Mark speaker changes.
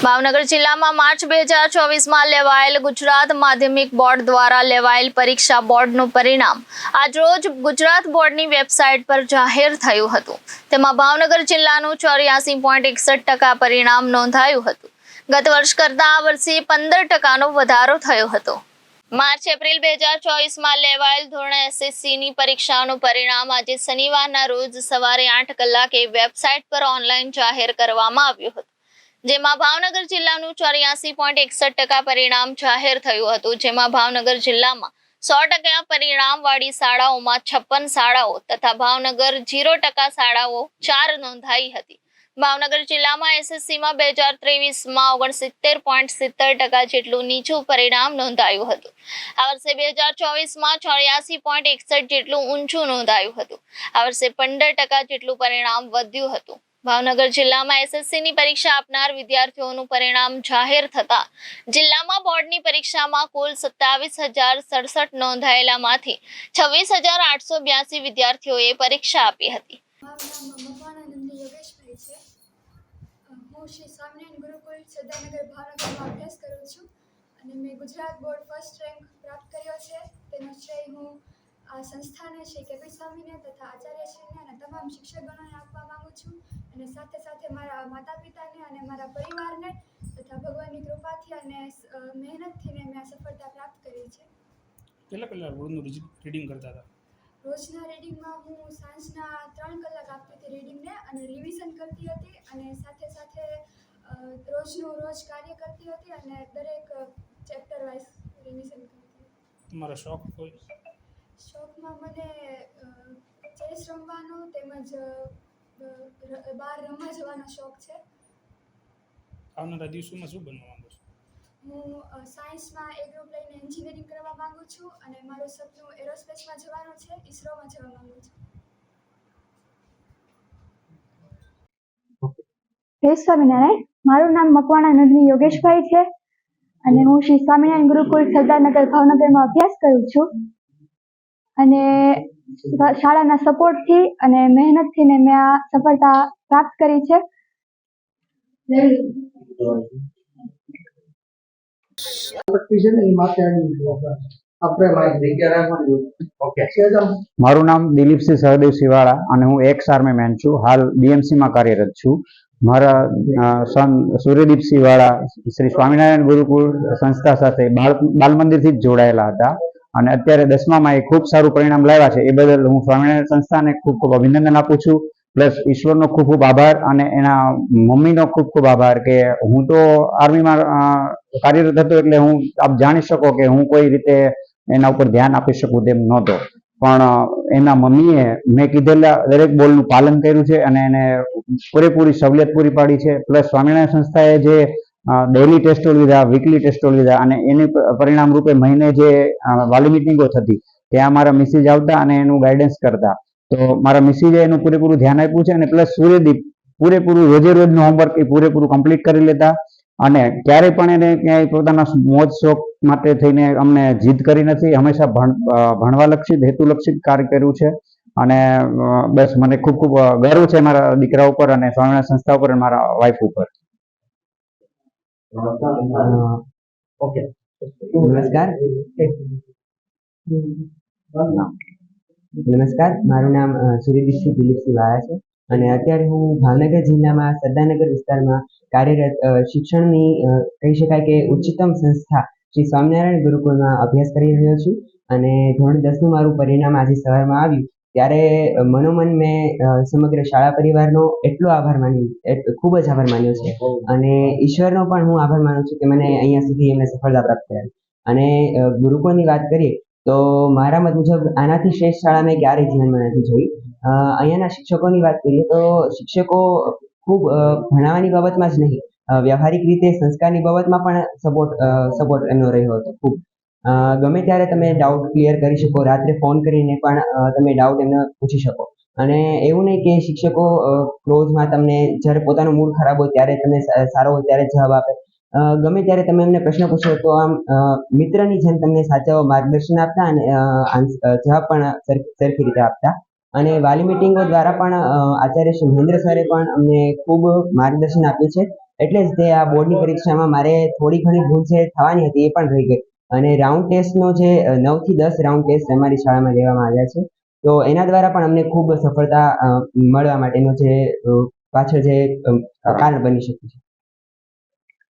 Speaker 1: ભાવનગર જિલ્લામાં માર્ચ બે હજાર ચોવીસમાં લેવાયેલ ગુજરાત માધ્યમિક બોર્ડ દ્વારા લેવાયેલ પરીક્ષા બોર્ડનું પરિણામ આજરોજ ગુજરાત બોર્ડની વેબસાઇટ પર જાહેર થયું હતું. તેમાં ભાવનગર જિલ્લાનું ચોર્યાસી પોઈન્ટ એકસઠ ટકા પરિણામ નોંધાયું હતું. ગત વર્ષ કરતાં આ વર્ષે પંદર ટકાનો વધારો થયો હતો. માર્ચ એપ્રિલ બે હજાર ચોવીસમાં લેવાયેલ ધોરણ એસએસસીની પરીક્ષાનું પરિણામ આજે શનિવારના રોજ સવારે આઠ કલાકે વેબસાઇટ પર ઓનલાઈન જાહેર કરવામાં આવ્યું હતું. જેમાં ભાવનગર જિલ્લાનું ચોર્યાસી પોઈન્ટ એકસઠ ટકા પરિણામ જાહેર થયું હતું. જેમાં ભાવનગર જિલ્લામાં સો ટકા પરિણામ વાળી શાળાઓમાં છપ્પન શાળાઓ તથા ભાવનગર જીરો ટકા શાળાઓ ચાર નોંધાઈ હતી. ભાવનગર જિલ્લામાં એસએસસીમાં બે હજાર ત્રેવીસમાં ઓગણસિત્તેર પોઈન્ટ સિત્તેર ટકા જેટલું નીચું પરિણામ નોંધાયું હતું. આ વર્ષે બે હજાર ચોવીસમાં ચોર્યાસી પોઈન્ટ એકસઠ જેટલું ઊંચું નોંધાયું હતું. આ વર્ષે પંદર ટકા જેટલું પરિણામ વધ્યું હતું. ભાવનગર જિલ્લામાં એસએસસીની પરીક્ષા આપનાર વિદ્યાર્થીઓનું પરિણામ જાહેર થતા જિલ્લામાં બોર્ડની પરીક્ષામાં કુલ સત્તાવીસ હજાર સડસઠ નોંધાયેલામાંથી છવ્વીસ હજાર આઠસો બ્યાસી વિદ્યાર્થીઓએ પરીક્ષા આપી હતી.
Speaker 2: અને મેં ગુજરાત બોર્ડ ફર્સ્ટ રેન્ક પ્રાપ્ત કર્યો છે. તેનો શ્રેય હું આ સંસ્થાને શ્રી કેપી સ્વામીને તથા આચાર્યશ્રીને અને તમામ શિક્ષકગણોને આપવા માંગુ છું. અને સાથે સાથે મારા માતા પિતાને અને મારા પરિવારને તથા ભગવાનની કૃપાથી અને મહેનતથી મેં આ સફળતા પ્રાપ્ત કરી છે.
Speaker 3: કેટલા કલાક રોજનું રીડિંગ કરતા હતા?
Speaker 2: રોજના રીડિંગમાં હું સાંજના ત્રણ કલાક આપતી હતી રીડિંગને અને રિવિઝન કરતી હતી અને સાથે સાથે રોજનું રોજ કાર્ય કરતી હતી અને દરેક ચેપ્ટર વાઇઝ રિવિઝન કરતી હતી.
Speaker 3: તમારા શોખ કોઈ?
Speaker 2: શોખમાં મને ચેસ રમવાનો તેમજ બહાર રમવા જવાનો શોખ છે.
Speaker 3: આવનારા દિવસોમાં શું બનવા માંગો છો?
Speaker 2: હું સાયન્સમાં એ ગ્રુપ લઈને એન્જિનિયરિંગ કરવા માંગુ છું અને મારું સપનું એરોસ્પેસમાં જવાનું છે ઇસરોમાં જવા માંગુ છું.
Speaker 4: હે સ્વામિનારાયણ. મારું નામ મકવાણા નંદની યોગેશભાઈ છે અને હું શ્રી સ્વામિનારાયણ ગુરુકુલ સરદારનગર ભાવનગરમાં અભ્યાસ કરું છું. અને શાળાના સપોર્ટથી અને મહેનતથી ને મેં આ સફળતા પ્રાપ્ત કરી છે.
Speaker 5: મારું નામ દિલીપસિંહ સહદેવ સિવાળા અને હું એક્સ આર્મી મેન છું. હાલ બીએમસીમાં કાર્યરત છું. મારા સન સૂર્યદીપ સિવાળા શ્રી સ્વામિનારાયણ ગુરુકુળ સંસ્થા સાથે બાળ બાલ મંદિરથી જ જોડાયેલા હતા. અને અત્યારે દસમામાં એ ખૂબ સારું પરિણામ લાવ્યા છે. એ બદલ હું સ્વામિનારાયણ સંસ્થાને ખૂબ ખૂબ અભિનંદન આપું છું. પ્લસ ઈશ્વરનો ખૂબ ખૂબ આભાર અને એના મમ્મીનો ખૂબ ખૂબ આભાર કે હું તો આર્મીમાં કાર્યરત હતો એટલે હું આપ જાણી શકો કે હું કોઈ રીતે એના ઉપર ધ્યાન આપી શકું તેમ નહોતો. પણ એના મમ્મીએ મેં કીધેલા દરેક બોલનું પાલન કર્યું છે અને એને પૂરેપૂરી સવલિયત પૂરી પાડી છે. પ્લસ સ્વામિનારાયણ સંસ્થાએ જે ડેઇલી ટેસ્ટો લીધા વીકલી ટેસ્ટો લીધા અને એની પરિણામ રૂપે મહિને જે વાલી મિટિંગો થતી, ત્યાં મારા મિસિજ આવતા અને એનું ગાઈડન્સ કરતા. તો મારા મિસિજે એનું પૂરેપૂરું ધ્યાન આપ્યું છે અને પ્લસ સૂર્યદીપ પૂરેપૂરું રોજે રોજનું હોમવર્ક એ પૂરેપૂરું કમ્પ્લીટ કરી લેતા અને ક્યારેય પણ એને ક્યાંય પોતાના મોજ શોખ માટે થઈને અમને જીદ કરી નથી. હંમેશા ભણ ભણવાલક્ષિત ભણવા લક્ષિત હેતુલક્ષિત કાર્ય કર્યું છે અને બસ મને ખૂબ ખૂબ ગર્વ છે મારા દીકરા ઉપર અને સ્વામિનારાયણ સંસ્થા ઉપર અને મારા વાઇફ ઉપર.
Speaker 6: ઓકે.
Speaker 7: નમસ્કાર. નમસ્કાર. મારું નામ અ, સૂર્યદીપસિંહ દિલીપસિંહ વાળા છે. અને અત્યારે હું ભાવનગર જિલ્લામાં સરદારનગર વિસ્તારમાં કાર્યરત શિક્ષણની કહી શકાય કે ઉચ્ચતમ સંસ્થા શ્રી સ્વામિનારાયણ ગુરુકુળમાં અભ્યાસ કરી રહ્યો છું. અને ધોરણ દસનું મારું પરિણામ આજે સવારમાં આવ્યું. ત્યારે મનોમન મેં સમગ્ર શાળા પરિવારનો એટલો આભાર માન્યો ખૂબ જ આભાર માન્યો છે. અને ઈશ્વરનો પણ હું આભાર માનું છું કે મને અહીંયા સુધી એમને સફળતા પ્રાપ્ત કરાવી. અને ગુરુકુળની વાત કરીએ, તો મારા મત મુજબ આનાથી શ્રેષ્ઠ શાળા મેં ક્યારેય જીવનમાં નથી જોઈ. અહીંયાના શિક્ષકોની વાત કરીએ, તો શિક્ષકો ખૂબ ભણાવવાની બાબતમાં જ નહીં વ્યવહારિક રીતે સંસ્કારની બાબતમાં પણ સપોર્ટ સપોર્ટ એમનો રહ્યો હતો, ખૂબ. ગમે ત્યારે તમે ડાઉટ ક્લિયર કરી શકો, રાત્રે ફોન કરીને પણ તમે ડાઉટ એમને પૂછી શકો. અને એવું નહીં કે શિક્ષકો ક્લોઝમાં તમને, જ્યારે પોતાનો મૂડ ખરાબ હોય ત્યારે તમે સારો હોય ત્યારે જવાબ આપે. ગમે ત્યારે તમે એમને પ્રશ્ન પૂછો તો આમ મિત્રની જેમ તમને સાચા માર્ગદર્શન આપતા અને જવાબ પણ સર- સરખી રીતે આપતા. અને વાલી મિટિંગો દ્વારા પણ આચાર્ય શ્રી મહેન્દ્ર સરે પણ અમને ખૂબ માર્ગદર્શન આપ્યું છે. એટલે જ તે આ બોર્ડની પરીક્ષામાં મારે થોડી ઘણી ભૂલ છે, થવાની હતી, એ પણ રહી ગઈ. અને રાઉન્ડ ટેસ્ટનો જે નવથી દસ રાઉન્ડ ટેસ્ટ અમારી શાળામાં લેવામાં આવ્યા છે. તો એના દ્વારા પણ અમને ખૂબ સફળતા મળવા માટેનો જે પાછળ જે કારણ બની શકે છે.